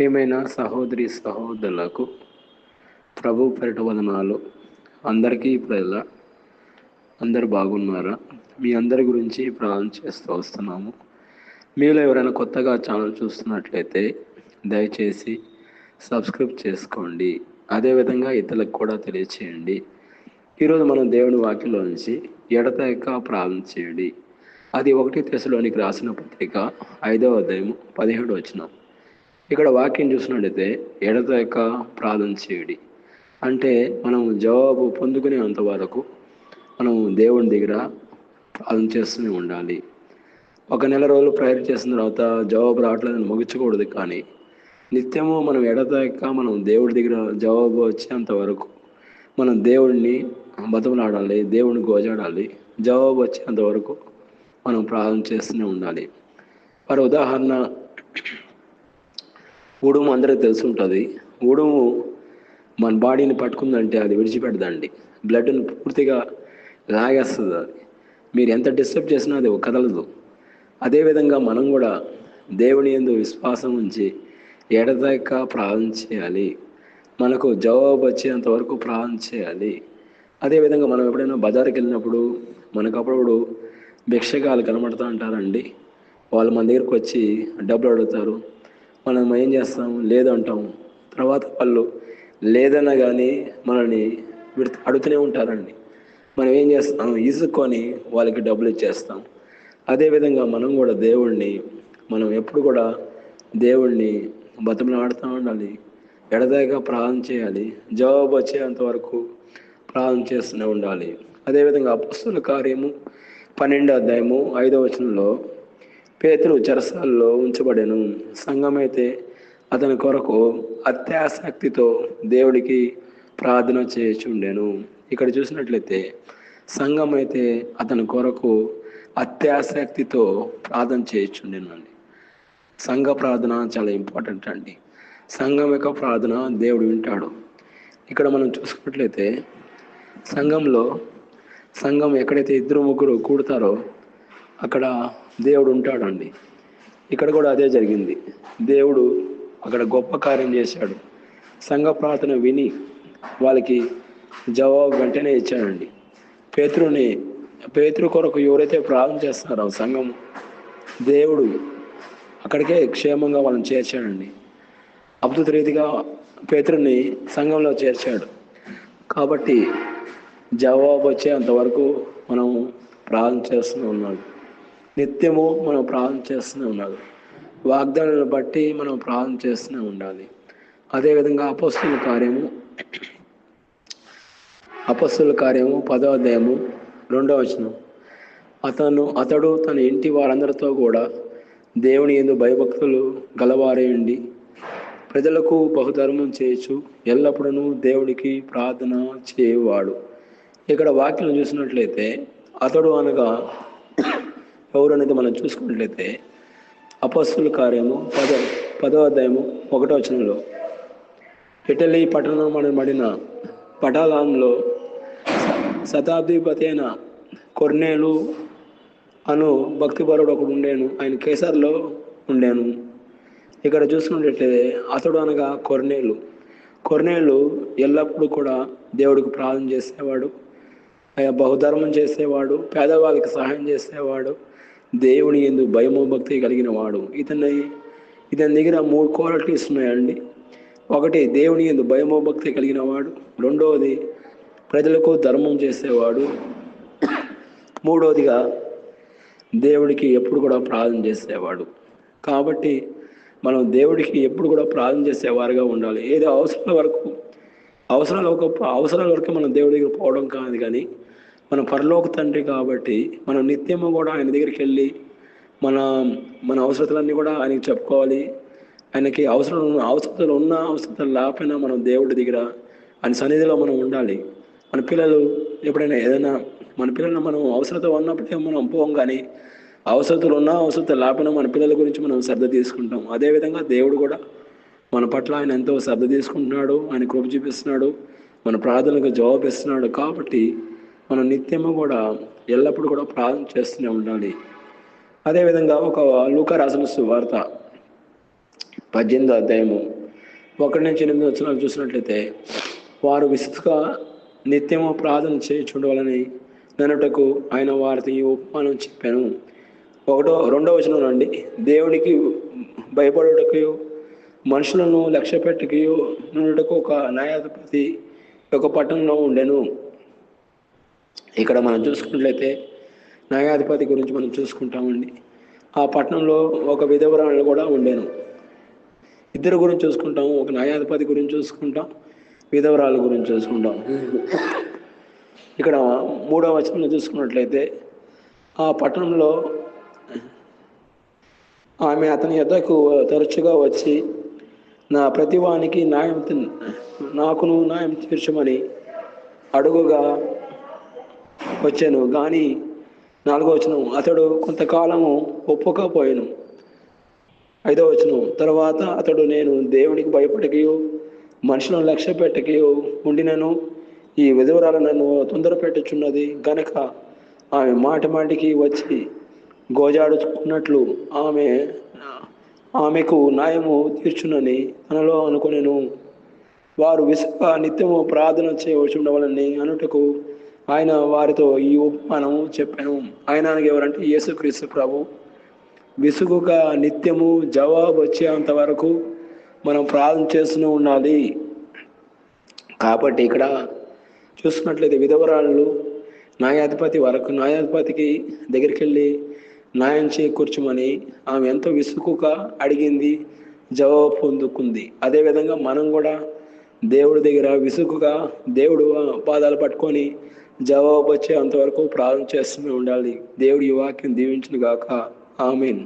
ప్రియమైన సహోదరి సహోదరులకు ప్రభు పెరట వదనాలు. అందరికీ ఇప్పుడు అందరు బాగున్నారా? మీ అందరి గురించి ప్రార్థన చేస్తూ వస్తున్నాము. మీలో ఎవరైనా కొత్తగా ఛానల్ చూస్తున్నట్లయితే దయచేసి సబ్స్క్రైబ్ చేసుకోండి. అదేవిధంగా ఇతరులకు కూడా తెలియచేయండి. ఈరోజు మనం దేవుని వాక్యంలో నుంచి ఎడతెక్క ప్రార్థన చేయండి. అది ఒకటి తెశలోనికి రాసిన పత్రిక ఐదవ అధ్యాయము పదిహేడు వచ్చినాం ఇక్కడ వాక్యం చూసినట్లయితే యొక్క ప్రార్థన చేయడి. అంటే మనం జవాబు పొందుకునేంత వరకు మనం దేవుని దగ్గర ప్రార్థన చేస్తూనే ఉండాలి. ఒక నెల రోజులు ప్రేయర్ చేసిన తర్వాత జవాబు రావట్లేదని ముగించకూడదు కానీ నిత్యము మనం ఎడతెక్క మనం దేవుడి దగ్గర జవాబు వచ్చేంత వరకు మనం దేవుడిని బతమలాడాలి దేవుడిని గోజాడాలి జవాబు వచ్చేంత వరకు మనం ప్రార్థన చేస్తూనే ఉండాలి. మరి ఉదాహరణ ఉడుము అందరికి తెలిసి ఉంటుంది ఉడుము మన బాడీని పట్టుకుందంటే అది విడిచిపెడదండి బ్లడ్ని పూర్తిగా లాగేస్తుంది అది. మీరు ఎంత డిస్టర్బ్ చేసినా అది కదలదు. అదేవిధంగా మనం కూడా దేవుని ఎందు విశ్వాసం ఉంచి ఎడదాకా ప్రార్థన చేయాలి. మనకు జవాబు వచ్చేంత వరకు ప్రార్థన చేయాలి. అదేవిధంగా మనం ఎప్పుడైనా బజార్కి వెళ్ళినప్పుడు మనకు అప్పుడప్పుడు భిక్షగాలు కనబడుతూ ఉంటారండి. వాళ్ళు మన దగ్గరికి వచ్చి డబ్బులు అడుగుతారు. మనం ఏం చేస్తాం లేదంటాం తర్వాత వాళ్ళు లేదన్నా కానీ మనల్ని విడత అడుగుతూనే ఉంటారండి. మనం ఏం చేస్తాం ఇసుక్కొని వాళ్ళకి డబ్బులు ఇచ్చేస్తాం అదేవిధంగా మనం కూడా దేవుణ్ణి మనం ఎప్పుడు కూడా దేవుణ్ణి బతుమలాడుతూ ఉండాలి. ఎడదాకా ప్రార్థన చేయాలి. జవాబు వచ్చేంత వరకు ప్రార్థన చేస్తూనే ఉండాలి. అదేవిధంగా అపస్తుల కార్యము పన్నెండో అధ్యాయము ఐదో వచనంలో పేతులు చెరసాల్లో ఉంచబడెను. సంఘమైతే అతని కొరకు అత్యాసక్తితో దేవుడికి ప్రార్థన చేయుచుండెను. ఇక్కడ చూసినట్లయితే సంఘం అయితే అతని కొరకు అత్యాసక్తితో ప్రార్థన చేయుచుండెను అండి. సంఘ ప్రార్థన చాలా ఇంపార్టెంట్ అండి. సంఘం యొక్క ప్రార్థన దేవుడు వింటాడు. ఇక్కడ మనం చూసుకున్నట్లయితే సంఘంలో సంఘం ఎక్కడైతే ఇద్దరు ముగ్గురు కూడతారో అక్కడ దేవుడు ఉంటాడండి ఇక్కడ కూడా అదే జరిగింది. దేవుడు అక్కడ గొప్ప కార్యం చేశాడు. సంఘ ప్రార్థన విని వాళ్ళకి జవాబు వెంటనే ఇచ్చాడండి. పేతురుని పేతురు కొరకు ఎవరైతే ప్రార్థన చేస్తున్నారో సంఘం దేవుడు అక్కడికే క్షేమంగా వాళ్ళని చేర్చాడండి. అద్భుత రీతిగా పేతురుని సంఘంలో చేర్చాడు. కాబట్టి జవాబు వచ్చేంతవరకు మనం ప్రార్థన చేస్తూ ఉన్నాడు నిత్యము మనం ప్రార్థన చేస్తూనే ఉన్నాడు వాగ్దానాలను బట్టి మనం ప్రార్థన చేస్తూనే ఉండాలి. అదేవిధంగా అపస్తుల కార్యము అపస్తుల కార్యము పదో అధ్యాయము రెండో వచనం. అతను అతడు తన ఇంటి వారందరితో కూడా దేవుని ఎందు భయభక్తులు గలవారేయండి ప్రజలకు బహుధర్మం చేయొచ్చు ఎల్లప్పుడూ దేవునికి ప్రార్థన చేయవాడు. ఇక్కడ వాక్యం చూసినట్లయితే అతడు అనగా ఎవరు అనేది మనం చూసుకున్నట్లయితే అపస్సుల కార్యము పదో పదో అధ్యాయము ఒకటో వచనంలో ఇటలీ పట్టణం అనబడిన పటాలంలో శతాబ్దిపతి అయిన కొర్నేలు అను భక్తిపరుడు ఒకడు ఉండేను. ఆయన కేసర్లో ఉండేను. ఇక్కడ చూసుకున్నట్లయితే అతడు అనగా కొర్నేలు. కొర్నేలు ఎల్లప్పుడూ కూడా దేవుడికి ప్రార్థన చేసేవాడు. ఆయా బహుధర్మం చేసేవాడు పేదవాళ్ళకి సహాయం చేసేవాడు. దేవుని ఎందు భయము భక్తి కలిగిన వాడు. ఇతని ఇతని దగ్గర మూడు క్వాలిటీస్ ఉన్నాయండి. ఒకటి దేవుని ఎందు భయము భక్తి కలిగిన వాడు. రెండవది ప్రజలకు ధర్మం చేసేవాడు. మూడవదిగా దేవుడికి ఎప్పుడు కూడా ప్రార్థన చేసేవాడు. కాబట్టి మనం దేవుడికి ఎప్పుడు కూడా ప్రార్థన చేసేవారుగా ఉండాలి. ఏదో అవసరాల వరకు అవసరాల ఒక అవసరాల వరకు మనం దేవుడి దగ్గర పోవడం కాదు కానీ మన పరలోక తండ్రి కాబట్టి మనం నిత్యము కూడా ఆయన దగ్గరికి వెళ్ళి మన మన అవసరతలన్నీ కూడా ఆయనకి చెప్పుకోవాలి. ఆయనకి అవసరం అవసరతలు ఉన్న అవసరతలు లేకపోయినా మనం దేవుడి దగ్గర ఆయన సన్నిధిలో మనం ఉండాలి. మన పిల్లలు ఎప్పుడైనా ఏదైనా మన పిల్లలు మనం అవసరత ఉన్నప్పుడే మనం పోం కానీ అవసరతలు ఉన్నా అవసరత లేకపోయినా మన పిల్లల గురించి మనం శ్రద్ధ తీసుకుంటాం. అదేవిధంగా దేవుడు కూడా మన పట్ల ఆయన ఎంతో శ్రద్ధ తీసుకుంటున్నాడు. ఆయన కృప చూపిస్తున్నాడు. మన ప్రార్థనకు జవాబు ఇస్తున్నాడు. కాబట్టి మనం నిత్యము కూడా ఎల్లప్పుడూ కూడా ప్రార్థన చేస్తూనే ఉండాలి. అదేవిధంగా ఒక లూకా రాసిన వార్త పద్దెనిమిది అధ్యాయము ఒకటి నుంచి ఎనిమిది వచ్చిన చూసినట్లయితే వారు విసుగా నిత్యము ప్రార్థన చేయుచుండవాలని నన్నుటకు ఆయన వారితో ఈ ఉపమానం చెప్పాను. ఒకటో రెండో వచనం అండి దేవునికి భయపడుటకు మనుషులను లక్ష్య పెట్టకయు నుండుటకు ఒక న్యాయాధిపతి ఒక పట్టణంలో ఉండెను. ఇక్కడ మనం చూసుకున్నట్లయితే న్యాయాధిపతి గురించి మనం చూసుకుంటామండి. ఆ పట్టణంలో ఒక విధవరాలు కూడా ఉండేను. ఇద్దరు గురించి చూసుకుంటాము ఒక న్యాయాధిపతి గురించి చూసుకుంటాం విధవరాల గురించి చూసుకుంటాం. ఇక్కడ మూడవ వచనంలో చూసుకున్నట్లయితే ఆ పట్టణంలో ఆమె అతని యొద్దకు తరచుగా వచ్చి నా ప్రతివానికి న్యాయం నాకును న్యాయం తీర్చమని అడుగుగా వచ్చాను. కానీ నాలుగో వచనం అతడు కొంతకాలము ఒప్పుకపోయాను ఐదో వచనం తర్వాత అతడు నేను దేవునికి భయపడకయో మనుషులను లక్ష్య పెట్టకయో ఉండినను. ఈ విధవరాలు నన్ను తొందర పెట్టుచున్నది గనక ఆమె మాట మాటికి వచ్చి గోజాడుకున్నట్లు ఆమె ఆమెకు న్యాయము తీర్చునని తనలో అనుకునేను. వారు విసుక నిత్యము ప్రార్థన చేయవచ్చు ఉండవాలని అనుటకు ఆయన వారితో ఈ ఉపమానము చెప్పాను. ఆయన ఎవరంటే యేసుక్రీస్తు ప్రభు. విసుగుగా నిత్యము జవాబు వచ్చేంత వరకు మనం ప్రార్థన చేస్తూనే ఉండాలి. కాబట్టి ఇక్కడ చూసుకున్నట్లయితే విధవరాళ్ళు న్యాయాధిపతి వరకు న్యాయాధిపతికి దగ్గరికి వెళ్ళి న్యాయం చేకూర్చమని ఆమె ఎంతో విసుగుగా అడిగింది జవాబు పొందుకుంది. అదేవిధంగా మనం కూడా దేవుడి దగ్గర విసుగుగా దేవుడు పాదాలు పట్టుకొని జవాబు వచ్చే అంతవరకు ప్రార్థన చేస్తూనే ఉండాలి. దేవుడి ఈ వాక్యం దీవించిన గాక ఆమెన్.